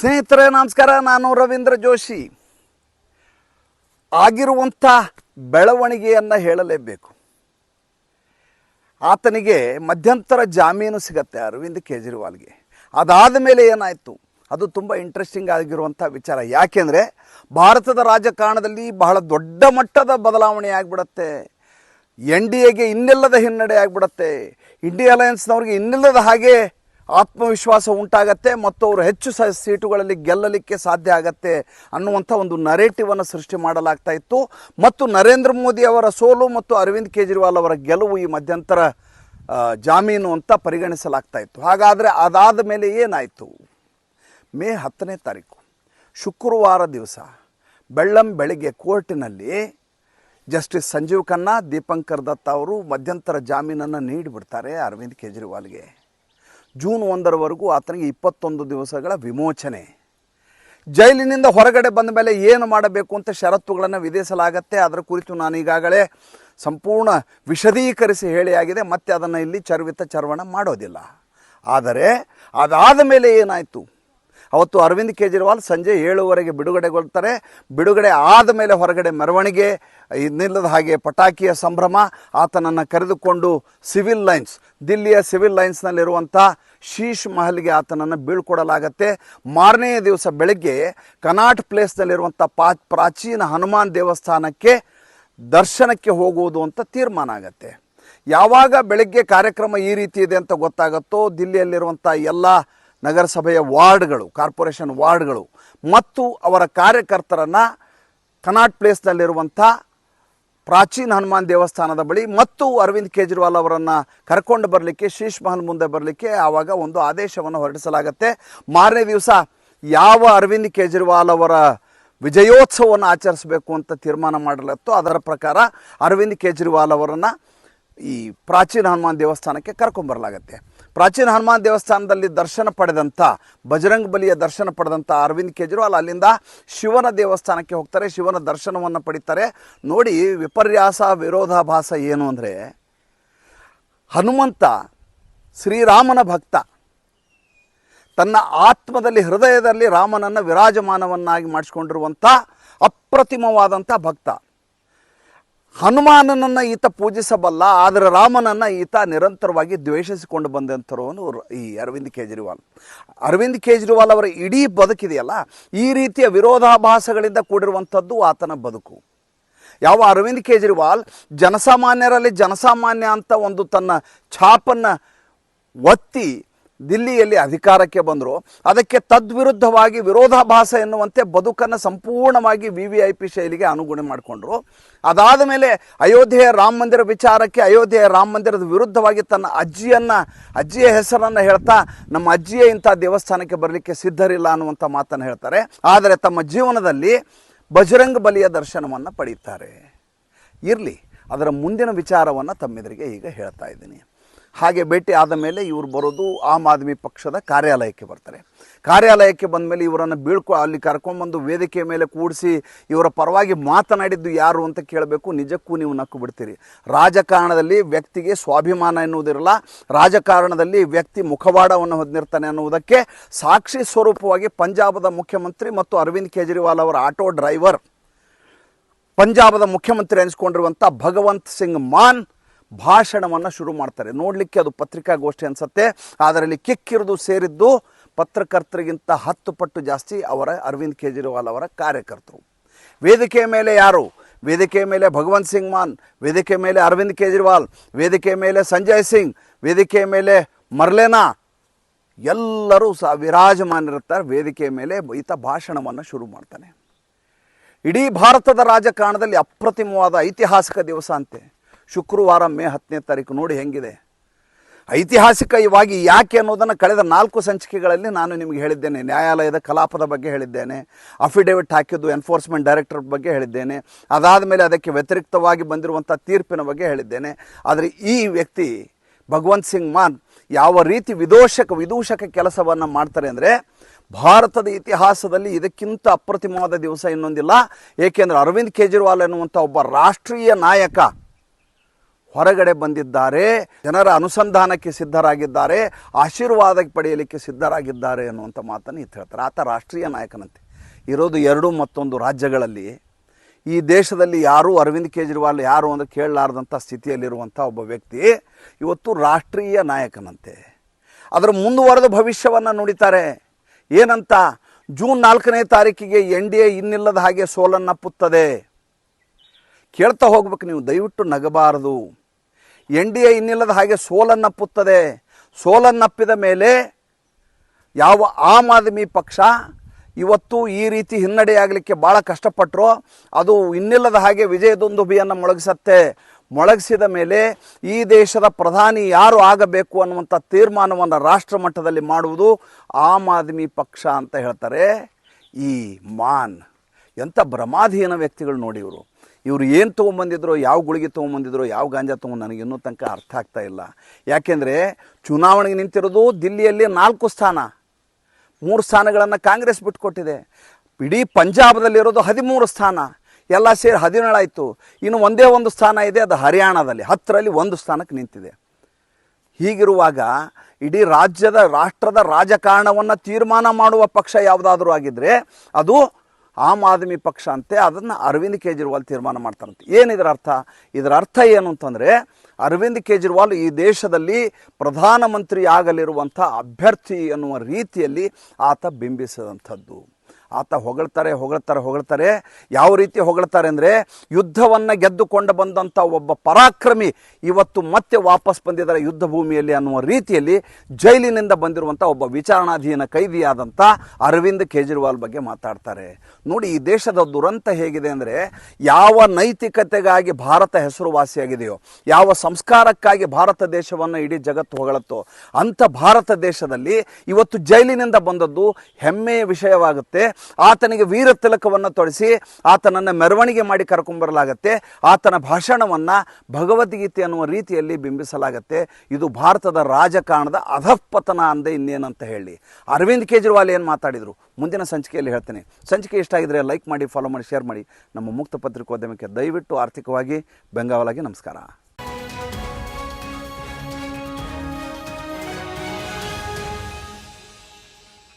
ಸ್ನೇಹಿತರೆ, ನಮಸ್ಕಾರ. ನಾನು ರವೀಂದ್ರ ಜೋಶಿ. ಆಗಿರುವಂಥ ಬೆಳವಣಿಗೆಯನ್ನು ಹೇಳಲೇಬೇಕು. ಆತನಿಗೆ ಮಧ್ಯಂತರ ಜಾಮೀನು ಸಿಗತ್ತೆ ಅರವಿಂದ್ ಕೇಜ್ರಿವಾಲ್ಗೆ. ಅದಾದ ಮೇಲೆ ಏನಾಯಿತು? ಅದು ತುಂಬ ಇಂಟ್ರೆಸ್ಟಿಂಗ್ ಆಗಿರುವಂಥ ವಿಚಾರ. ಯಾಕೆಂದರೆ ಭಾರತದ ರಾಜಕಾರಣದಲ್ಲಿ ಬಹಳ ದೊಡ್ಡ ಮಟ್ಟದ ಬದಲಾವಣೆ ಆಗಿಬಿಡತ್ತೆ. ಎನ್ ಡಿ ಎಗೆ ಇನ್ನಿಲ್ಲದ ಹಿನ್ನಡೆ ಆಗಿಬಿಡತ್ತೆ. ಇಂಡಿಯಾ ಅಲಯನ್ಸ್ನವ್ರಿಗೆ ಇನ್ನಿಲ್ಲದ ಹಾಗೆ ಆತ್ಮವಿಶ್ವಾಸ ಉಂಟಾಗತ್ತೆ ಮತ್ತು ಅವರು ಹೆಚ್ಚು ಸ ಸೀಟುಗಳಲ್ಲಿ ಗೆಲ್ಲಲಿಕ್ಕೆ ಸಾಧ್ಯ ಆಗತ್ತೆ ಅನ್ನುವಂಥ ಒಂದು ನರೇಟಿವನ್ನು ಸೃಷ್ಟಿ ಮಾಡಲಾಗ್ತಾ ಇತ್ತು. ಮತ್ತು ನರೇಂದ್ರ ಮೋದಿ ಅವರ ಸೋಲು ಮತ್ತು ಅರವಿಂದ್ ಕೇಜ್ರಿವಾಲ್ ಅವರ ಗೆಲುವು ಈ ಮಧ್ಯಂತರ ಜಾಮೀನು ಅಂತ ಪರಿಗಣಿಸಲಾಗ್ತಾ ಇತ್ತು. ಹಾಗಾದರೆ ಅದಾದ ಮೇಲೆ ಏನಾಯಿತು? ಮೇ ಹತ್ತನೇ ತಾರೀಕು, ಶುಕ್ರವಾರ ದಿವಸ ಬೆಳ್ಳಂ ಬೆಳಗ್ಗೆ ಕೋರ್ಟಿನಲ್ಲಿ ಜಸ್ಟಿಸ್ ಸಂಜೀವ್ ಖನ್ನಾ, ದೀಪಂಕರ್ ದತ್ತ ಅವರು ಮಧ್ಯಂತರ ಜಾಮೀನನ್ನು ನೀಡಿಬಿಡ್ತಾರೆ ಅರವಿಂದ್ ಕೇಜ್ರಿವಾಲ್ಗೆ. ಜೂನ್ ಒಂದರವರೆಗೂ ಆತನಿಗೆ ಇಪ್ಪತ್ತೊಂದು ದಿವಸಗಳ ವಿಮೋಚನೆ. ಜೈಲಿನಿಂದ ಹೊರಗಡೆ ಬಂದ ಮೇಲೆ ಏನು ಮಾಡಬೇಕು ಅಂತ ಷರತ್ತುಗಳನ್ನು ವಿಧಿಸಲಾಗತ್ತೆ. ಅದರ ಕುರಿತು ನಾನು ಈಗಾಗಲೇ ಸಂಪೂರ್ಣ ವಿಶದೀಕರಿಸಿ ಹೇಳಿಯಾಗಿದೆ. ಮತ್ತೆ ಅದನ್ನು ಇಲ್ಲಿ ಚರ್ವಿತ ಚರ್ವಣ ಮಾಡೋದಿಲ್ಲ. ಆದರೆ ಅದಾದ ಮೇಲೆ ಏನಾಯಿತು? ಅವತ್ತು ಅರವಿಂದ್ ಕೇಜ್ರಿವಾಲ್ ಸಂಜೆ ಏಳುವರೆಗೆ ಬಿಡುಗಡೆಗೊಳ್ತಾರೆ. ಬಿಡುಗಡೆ ಆದ ಮೇಲೆ ಹೊರಗಡೆ ಮೆರವಣಿಗೆ ಇನ್ನಿಲ್ಲದ ಹಾಗೆ ಪಟಾಕಿಯ ಸಂಭ್ರಮ, ಆತನನ್ನು ಕರೆದುಕೊಂಡು ಸಿವಿಲ್ ಲೈನ್ಸ್, ದಿಲ್ಲಿಯ ಸಿವಿಲ್ ಲೈನ್ಸ್ನಲ್ಲಿರುವಂಥ ಶೀಶ್ ಮಹಲ್ಗೆ ಆತನನ್ನು ಬೀಳ್ಕೊಡಲಾಗತ್ತೆ. ಮಾರನೆಯ ದಿವಸ ಬೆಳಗ್ಗೆ ಕನಾಟ್ ಪ್ಲೇಸ್ನಲ್ಲಿರುವಂಥ ಪಾ, ಪ್ರಾಚೀನ ಹನುಮಾನ್ ದೇವಸ್ಥಾನಕ್ಕೆ ದರ್ಶನಕ್ಕೆ ಹೋಗುವುದು ಅಂತ ತೀರ್ಮಾನ ಆಗತ್ತೆ. ಯಾವಾಗ ಬೆಳಗ್ಗೆ ಕಾರ್ಯಕ್ರಮ ಈ ರೀತಿ ಇದೆ ಅಂತ ಗೊತ್ತಾಗುತ್ತೋ ದಿಲ್ಲಿಯಲ್ಲಿರುವಂಥ ಎಲ್ಲ ನಗರಸಭೆಯ ವಾರ್ಡ್ಗಳು, ಕಾರ್ಪೊರೇಷನ್ ವಾರ್ಡ್ಗಳು ಮತ್ತು ಅವರ ಕಾರ್ಯಕರ್ತರನ್ನು ಕನಾಟ್ ಪ್ಲೇಸ್ನಲ್ಲಿರುವಂಥ ಪ್ರಾಚೀನ ಹನುಮಾನ್ ದೇವಸ್ಥಾನದ ಬಳಿ ಮತ್ತು ಅರವಿಂದ್ ಕೇಜ್ರಿವಾಲ್ ಅವರನ್ನು ಕರ್ಕೊಂಡು ಬರಲಿಕ್ಕೆ ಶೀಶ್ ಮಹಲ್ ಮುಂದೆ ಬರಲಿಕ್ಕೆ ಆವಾಗ ಒಂದು ಆದೇಶವನ್ನು ಹೊರಡಿಸಲಾಗತ್ತೆ. ಮಾರನೇ ದಿವಸ ಯಾವ ಅರವಿಂದ್ ಕೇಜ್ರಿವಾಲ್ ಅವರ ವಿಜಯೋತ್ಸವವನ್ನು ಆಚರಿಸಬೇಕು ಅಂತ ತೀರ್ಮಾನ ಮಾಡಲತ್ತೋ ಅದರ ಪ್ರಕಾರ ಅರವಿಂದ್ ಕೇಜ್ರಿವಾಲ್ ಅವರನ್ನು ಈ ಪ್ರಾಚೀನ ಹನುಮಾನ್ ದೇವಸ್ಥಾನಕ್ಕೆ ಕರ್ಕೊಂಬರಲಾಗತ್ತೆ ಪ್ರಾಚೀನ ಹನುಮಾನ್ ದೇವಸ್ಥಾನದಲ್ಲಿ ದರ್ಶನ ಪಡೆದಂಥ, ಬಜರಂಗ್ ಬಲಿಯ ದರ್ಶನ ಪಡೆದಂಥ ಅರವಿಂದ್ ಕೇಜ್ರಿವಾಲ್ ಅಲ್ಲಿಂದ ಶಿವನ ದೇವಸ್ಥಾನಕ್ಕೆ ಹೋಗ್ತಾರೆ. ಶಿವನ ದರ್ಶನವನ್ನು ಪಡಿತಾರೆ. ನೋಡಿ, ವಿಪರ್ಯಾಸ, ವಿರೋಧಾಭಾಸ ಏನು ಅಂದರೆ, ಹನುಮಂತ ಶ್ರೀರಾಮನ ಭಕ್ತ. ತನ್ನ ಆತ್ಮದಲ್ಲಿ, ಹೃದಯದಲ್ಲಿ ರಾಮನನ್ನು ವಿರಾಜಮಾನವನ್ನಾಗಿ ಮಾಡಿಸ್ಕೊಂಡಿರುವಂಥ ಅಪ್ರತಿಮವಾದಂಥ ಭಕ್ತ. ಹನುಮಾನನನ್ನು ಈತ ಪೂಜಿಸಬಲ್ಲ, ಆದರೆ ರಾಮನನ್ನು ಈತ ನಿರಂತರವಾಗಿ ದ್ವೇಷಿಸಿಕೊಂಡು ಬಂದಂಥವನು ಈ ಅರವಿಂದ್ ಕೇಜ್ರಿವಾಲ್. ಅರವಿಂದ್ ಕೇಜ್ರಿವಾಲ್ ಅವರ ಇಡೀ ಬದುಕಿದೆಯಲ್ಲ, ಈ ರೀತಿಯ ವಿರೋಧಾಭಾಸಗಳಿಂದ ಕೂಡಿರುವಂಥದ್ದು ಆತನ ಬದುಕು. ಯಾವ ಅರವಿಂದ್ ಕೇಜ್ರಿವಾಲ್ ಜನಸಾಮಾನ್ಯರಲ್ಲಿ ಜನಸಾಮಾನ್ಯ ಅಂತ ಒಂದು ತನ್ನ ಛಾಪನ್ನು ಒತ್ತಿ ದಿಲ್ಲಿಯಲ್ಲಿ ಅಧಿಕಾರಕ್ಕೆ ಬಂದರು. ಅದಕ್ಕೆ ತದ್ವಿರುದ್ಧವಾಗಿ ವಿರೋಧಾಭಾಸ ಎನ್ನುವಂತೆ ಬದುಕನ್ನು ಸಂಪೂರ್ಣವಾಗಿ ವಿ ವಿ ಐ ಪಿ ಶೈಲಿಗೆ ಅನುಗುಣ ಮಾಡಿಕೊಂಡ್ರು. ಅದಾದ ಮೇಲೆ ಅಯೋಧ್ಯೆಯ ರಾಮ ಮಂದಿರ ವಿಚಾರಕ್ಕೆ ಅಯೋಧ್ಯೆಯ ರಾಮ ಮಂದಿರದ ವಿರುದ್ಧವಾಗಿ ತನ್ನ ಅಜ್ಜಿಯನ್ನು, ಅಜ್ಜಿಯ ಹೆಸರನ್ನು ಹೇಳ್ತಾ ನಮ್ಮ ಅಜ್ಜಿಯೇ ಇಂಥ ದೇವಸ್ಥಾನಕ್ಕೆ ಬರಲಿಕ್ಕೆ ಸಿದ್ಧರಿಲ್ಲ ಅನ್ನುವಂಥ ಮಾತನ್ನು ಹೇಳ್ತಾರೆ. ಆದರೆ ತಮ್ಮ ಜೀವನದಲ್ಲಿ ಬಜರಂಗ ಬಲಿಯ ದರ್ಶನವನ್ನು ಪಡೀತಾರೆ. ಇರಲಿ, ಅದರ ಮುಂದಿನ ವಿಚಾರವನ್ನು ತಮ್ಮೆದುರಿಗೆ ಈಗ ಹೇಳ್ತಾ ಇದ್ದೀನಿ. ಹಾಗೆ ಭೇಟಿ ಆದ ಮೇಲೆ ಇವರು ಬರೋದು ಆಮ್ ಆದ್ಮಿ ಪಕ್ಷದ ಕಾರ್ಯಾಲಯಕ್ಕೆ ಬರ್ತಾರೆ. ಕಾರ್ಯಾಲಯಕ್ಕೆ ಬಂದ ಮೇಲೆ ಇವರನ್ನು ಬೀಳ್ಕೊ ಅಲ್ಲಿ ಕರ್ಕೊಂಬಂದು ವೇದಿಕೆ ಮೇಲೆ ಕೂಡಿಸಿ ಇವರ ಪರವಾಗಿ ಮಾತನಾಡಿದ್ದು ಯಾರು ಅಂತ ಕೇಳಬೇಕು. ನಿಜಕ್ಕೂ ನೀವು ನಕ್ಕು ಬಿಡ್ತೀರಿ. ರಾಜಕಾರಣದಲ್ಲಿ ವ್ಯಕ್ತಿಗೆ ಸ್ವಾಭಿಮಾನ ಎನ್ನುವುದಿರಲ್ಲ, ರಾಜಕಾರಣದಲ್ಲಿ ವ್ಯಕ್ತಿ ಮುಖವಾಡವನ್ನು ಹೊಂದಿರ್ತಾನೆ ಅನ್ನುವುದಕ್ಕೆ ಸಾಕ್ಷಿ ಸ್ವರೂಪವಾಗಿ ಪಂಜಾಬದ ಮುಖ್ಯಮಂತ್ರಿ ಮತ್ತು ಅರವಿಂದ್ ಕೇಜ್ರಿವಾಲ್ ಅವರ ಆಟೋ ಡ್ರೈವರ್ ಪಂಜಾಬದ ಮುಖ್ಯಮಂತ್ರಿ ಅನಿಸ್ಕೊಂಡಿರುವಂಥ ಭಗವಂತ್ ಸಿಂಗ್ ಮಾನ್ ಭಾಷಣವನ್ನು ಶುರು ಮಾಡ್ತಾರೆ. ನೋಡಲಿಕ್ಕೆ ಅದು ಪತ್ರಿಕಾಗೋಷ್ಠಿ ಅನಿಸುತ್ತೆ. ಅದರಲ್ಲಿ ಕಿಕ್ಕಿರಿದು ಸೇರಿದ್ದು ಪತ್ರಕರ್ತರಿಗಿಂತ ಹತ್ತು ಪಟ್ಟು ಜಾಸ್ತಿ ಅವರ ಅರವಿಂದ್ ಕೇಜ್ರಿವಾಲ್ ಅವರ ಕಾರ್ಯಕರ್ತರು. ವೇದಿಕೆಯ ಮೇಲೆ ಯಾರು? ವೇದಿಕೆಯ ಮೇಲೆ ಭಗವಂತ್ ಸಿಂಗ್ ಮಾನ್ ವೇದಿಕೆ ಮೇಲೆ ಅರವಿಂದ್ ಕೇಜ್ರಿವಾಲ್ ವೇದಿಕೆ ಮೇಲೆ ಸಂಜಯ್ ಸಿಂಗ್, ವೇದಿಕೆಯ ಮೇಲೆ ಮರ್ಲೆನಾ. ಎಲ್ಲರೂ ಸಹ ವಿರಾಜಮಾನಿರುತ್ತಾರೆ. ವೇದಿಕೆಯ ಮೇಲೆ ಈತ ಭಾಷಣವನ್ನು ಶುರು ಮಾಡ್ತಾನೆ. ಇಡೀ ಭಾರತದ ರಾಜಕಾರಣದಲ್ಲಿ ಅಪ್ರತಿಮವಾದ ಐತಿಹಾಸಿಕ ದಿವಸ ಅಂತೆ. ಶುಕ್ರವಾರ ಮೇ ಹತ್ತನೇ ತಾರೀಕು ನೋಡಿ ಹೆಂಗಿದೆ. ಐತಿಹಾಸಿಕವಾಗಿ ಯಾಕೆ ಅನ್ನೋದನ್ನು ಕಳೆದ ನಾಲ್ಕು ಸಂಚಿಕೆಗಳಲ್ಲಿ ನಾನು ನಿಮಗೆ ಹೇಳಿದ್ದೇನೆ. ನ್ಯಾಯಾಲಯದ ಕಲಾಪದ ಬಗ್ಗೆ ಹೇಳಿದ್ದೇನೆ. ಅಫಿಡೇವಿಟ್ ಹಾಕಿದ್ದು ಎನ್ಫೋರ್ಸ್ಮೆಂಟ್ ಡೈರೆಕ್ಟರ್ ಬಗ್ಗೆ ಹೇಳಿದ್ದೇನೆ. ಅದಾದ ಮೇಲೆ ಅದಕ್ಕೆ ವ್ಯತಿರಿಕ್ತವಾಗಿ ಬಂದಿರುವಂಥ ತೀರ್ಪಿನ ಬಗ್ಗೆ ಹೇಳಿದ್ದೇನೆ. ಆದರೆ ಈ ವ್ಯಕ್ತಿ ಭಗವಂತ್ ಸಿಂಗ್ ಮಾನ್ ಯಾವ ರೀತಿ ವಿದೂಷಕ ವಿದೂಷಕ ಕೆಲಸವನ್ನು ಮಾಡ್ತಾರೆ ಅಂದರೆ ಭಾರತದ ಇತಿಹಾಸದಲ್ಲಿ ಇದಕ್ಕಿಂತ ಅಪ್ರತಿಮವಾದ ದಿವಸ ಇನ್ನೊಂದಿಲ್ಲ. ಏಕೆಂದರೆ ಅರವಿಂದ್ ಕೇಜ್ರಿವಾಲ್ ಎನ್ನುವಂಥ ಒಬ್ಬ ರಾಷ್ಟ್ರೀಯ ನಾಯಕ ಹೊರಗಡೆ ಬಂದಿದ್ದಾರೆ, ಜನರ ಅನುಸಂಧಾನಕ್ಕೆ ಸಿದ್ಧರಾಗಿದ್ದಾರೆ, ಆಶೀರ್ವಾದ ಪಡೆಯಲಿಕ್ಕೆ ಸಿದ್ಧರಾಗಿದ್ದಾರೆ ಅನ್ನುವಂಥ ಮಾತನ್ನು ಇತ್ತು ಹೇಳ್ತಾರೆ. ಆತ ರಾಷ್ಟ್ರೀಯ ನಾಯಕನಂತೆ. ಇರೋದು ಎರಡು ಮತ್ತೊಂದು ರಾಜ್ಯಗಳಲ್ಲಿ, ಈ ದೇಶದಲ್ಲಿ ಯಾರೂ ಅರವಿಂದ್ ಕೇಜ್ರಿವಾಲ್ ಯಾರು ಅಂದರೆ ಕೇಳಲಾರ್ದಂಥ ಸ್ಥಿತಿಯಲ್ಲಿರುವಂಥ ಒಬ್ಬ ವ್ಯಕ್ತಿ ಇವತ್ತು ರಾಷ್ಟ್ರೀಯ ನಾಯಕನಂತೆ. ಅದರ ಮುಂದುವರೆದ ಭವಿಷ್ಯವನ್ನು ನುಡಿತಾರೆ. ಏನಂತ? ಜೂನ್ ನಾಲ್ಕನೇ ತಾರೀಕಿಗೆ ಎನ್ ಡಿ ಎ ಇನ್ನಿಲ್ಲದ ಹಾಗೆ ಸೋಲನ್ನಪ್ಪುತ್ತದೆ. ಕೇಳ್ತಾ ಹೋಗ್ಬೇಕು ನೀವು, ದಯವಿಟ್ಟು ನಗಬಾರದು. ಎನ್ ಡಿ ಎ ಇನ್ನಿಲ್ಲದ ಹಾಗೆ ಸೋಲನ್ನಪ್ಪುತ್ತದೆ. ಸೋಲನ್ನಪ್ಪಿದ ಮೇಲೆ ಯಾವ ಆಮ್ ಆದ್ಮಿ ಪಕ್ಷ ಇವತ್ತು ಈ ರೀತಿ ಹಿನ್ನಡೆಯಾಗಲಿಕ್ಕೆ ಭಾಳ ಕಷ್ಟಪಟ್ಟರು ಅದು ಇನ್ನಿಲ್ಲದ ಹಾಗೆ ವಿಜಯದುಂದುಬಿಯನ್ನು ಮೊಳಗಿಸತ್ತೆ. ಮೊಳಗಿಸಿದ ಮೇಲೆ ಈ ದೇಶದ ಪ್ರಧಾನಿ ಯಾರು ಆಗಬೇಕು ಅನ್ನುವಂಥ ತೀರ್ಮಾನವನ್ನು ರಾಷ್ಟ್ರ ಮಟ್ಟದಲ್ಲಿ ಮಾಡುವುದು ಆಮ್ ಆದ್ಮಿ ಪಕ್ಷ ಅಂತ ಹೇಳ್ತಾರೆ ಈ ಮಾನ್. ಎಂಥ ಭ್ರಮಾಧೀನ ವ್ಯಕ್ತಿಗಳು ನೋಡಿ ಇವರು. ಇವರು ಏನು ತೊಗೊಂಬಂದಿದ್ರು, ಯಾವ ಗುಳಿಗೆ ತೊಗೊಂಬಂದಿದ್ರು, ಯಾವ ಗಾಂಜಾ ತೊಗೊಂಡು ನನಗೆ ಇನ್ನೂ ತನಕ ಅರ್ಥ ಆಗ್ತಾ ಇಲ್ಲ. ಯಾಕೆಂದರೆ ಚುನಾವಣೆಗೆ ನಿಂತಿರೋದು ದಿಲ್ಲಿಯಲ್ಲಿ ನಾಲ್ಕು ಸ್ಥಾನ. ಮೂರು ಸ್ಥಾನಗಳನ್ನು ಕಾಂಗ್ರೆಸ್ ಬಿಟ್ಕೊಟ್ಟಿದೆ. ಇಡೀ ಪಂಜಾಬದಲ್ಲಿರೋದು ಹದಿಮೂರು ಸ್ಥಾನ. ಎಲ್ಲ ಸೇರಿ ಹದಿನೇಳಾಯಿತು. ಇನ್ನು ಒಂದೇ ಒಂದು ಸ್ಥಾನ ಇದೆ, ಅದು ಹರಿಯಾಣದಲ್ಲಿ. ಹತ್ತರಲ್ಲಿ ಒಂದು ಸ್ಥಾನಕ್ಕೆ ನಿಂತಿದೆ. ಹೀಗಿರುವಾಗ ಇಡೀ ರಾಜ್ಯದ, ರಾಷ್ಟ್ರದ ರಾಜಕಾರಣವನ್ನು ತೀರ್ಮಾನ ಮಾಡುವ ಪಕ್ಷ ಯಾವುದಾದ್ರೂ ಆಗಿದ್ದರೆ ಅದು ಆಮ್ ಆದ್ಮಿ ಪಕ್ಷ ಅಂತೆ ಅದನ್ನು ಅರವಿಂದ್ ಕೇಜ್ರಿವಾಲ್ ತೀರ್ಮಾನ ಮಾಡ್ತಾರಂತೆ. ಏನು ಇದರ ಅರ್ಥ? ಇದರ ಅರ್ಥ ಏನು ಅಂತಂದರೆ, ಅರವಿಂದ್ ಕೇಜ್ರಿವಾಲ್ ಈ ದೇಶದಲ್ಲಿ ಪ್ರಧಾನಮಂತ್ರಿ ಆಗಲಿರುವಂಥ ಅಭ್ಯರ್ಥಿ ಎನ್ನುವ ರೀತಿಯಲ್ಲಿ ಆತ ಬಿಂಬಿಸಿದಂಥದ್ದು. ಆತ ಹೊಗಳ್ತಾರೆ ಹೊಗಳ್ತಾರೆ ಹೊಗಳ್ತಾರೆ. ಯಾವ ರೀತಿ ಹೊಗಳ್ತಾರೆ ಅಂದರೆ ಯುದ್ಧವನ್ನು ಗೆದ್ದುಕೊಂಡು ಬಂದಂಥ ಒಬ್ಬ ಪರಾಕ್ರಮಿ ಇವತ್ತು ಮತ್ತೆ ವಾಪಸ್ ಬಂದಿದ್ದಾರೆ ಯುದ್ಧ ಭೂಮಿಯಲ್ಲಿ ಅನ್ನುವ ರೀತಿಯಲ್ಲಿ ಜೈಲಿನಿಂದ ಬಂದಿರುವಂಥ ಒಬ್ಬ ವಿಚಾರಣಾಧೀನ ಕೈದಿಯಾದಂಥ ಅರವಿಂದ್ ಕೇಜ್ರಿವಾಲ್ ಬಗ್ಗೆ ಮಾತಾಡ್ತಾರೆ. ನೋಡಿ, ಈ ದೇಶದ ದುರಂತ ಹೇಗಿದೆ ಅಂದರೆ ಯಾವ ನೈತಿಕತೆಗಾಗಿ ಭಾರತ ಹೆಸರುವಾಸಿಯಾಗಿದೆಯೋ, ಯಾವ ಸಂಸ್ಕಾರಕ್ಕಾಗಿ ಭಾರತ ದೇಶವನ್ನು ಇಡೀ ಜಗತ್ತು ಹೊಗಳತ್ತೋ, ಅಂಥ ಭಾರತ ದೇಶದಲ್ಲಿ ಇವತ್ತು ಜೈಲಿನಿಂದ ಬಂದದ್ದು ಹೆಮ್ಮೆಯ ವಿಷಯವಾಗುತ್ತೆ. ಆತನಿಗೆ ವೀರ ತಿಲಕವನ್ನು ತೊಡಿಸಿ ಆತನನ್ನು ಮೆರವಣಿಗೆ ಮಾಡಿ ಕರ್ಕೊಂಬರಲಾಗತ್ತೆ. ಆತನ ಭಾಷಣವನ್ನು ಭಗವದ್ಗೀತೆ ಅನ್ನುವ ರೀತಿಯಲ್ಲಿ ಬಿಂಬಿಸಲಾಗತ್ತೆ. ಇದು ಭಾರತದ ರಾಜಕಾರಣದ ಅಧಃಪತನ ಅಂದೆ ಇನ್ನೇನಂತ ಹೇಳಿ. ಅರವಿಂದ್ ಕೇಜ್ರಿವಾಲ್ ಏನು ಮಾತಾಡಿದರು? ಮುಂದಿನ ಸಂಚಿಕೆಯಲ್ಲಿ ಹೇಳ್ತೇನೆ. ಸಂಚಿಕೆ ಇಷ್ಟ ಆಗಿದ್ರೆ ಲೈಕ್ ಮಾಡಿ ಫಾಲೋ ಮಾಡಿ ಶೇರ್ ಮಾಡಿ. ನಮ್ಮ ಮುಕ್ತ ಪತ್ರಿಕೋದ್ಯಮಕ್ಕೆ ದಯವಿಟ್ಟು ಆರ್ಥಿಕವಾಗಿ ಬೆಂಗಾವಲಾಗಿ ನಮಸ್ಕಾರ.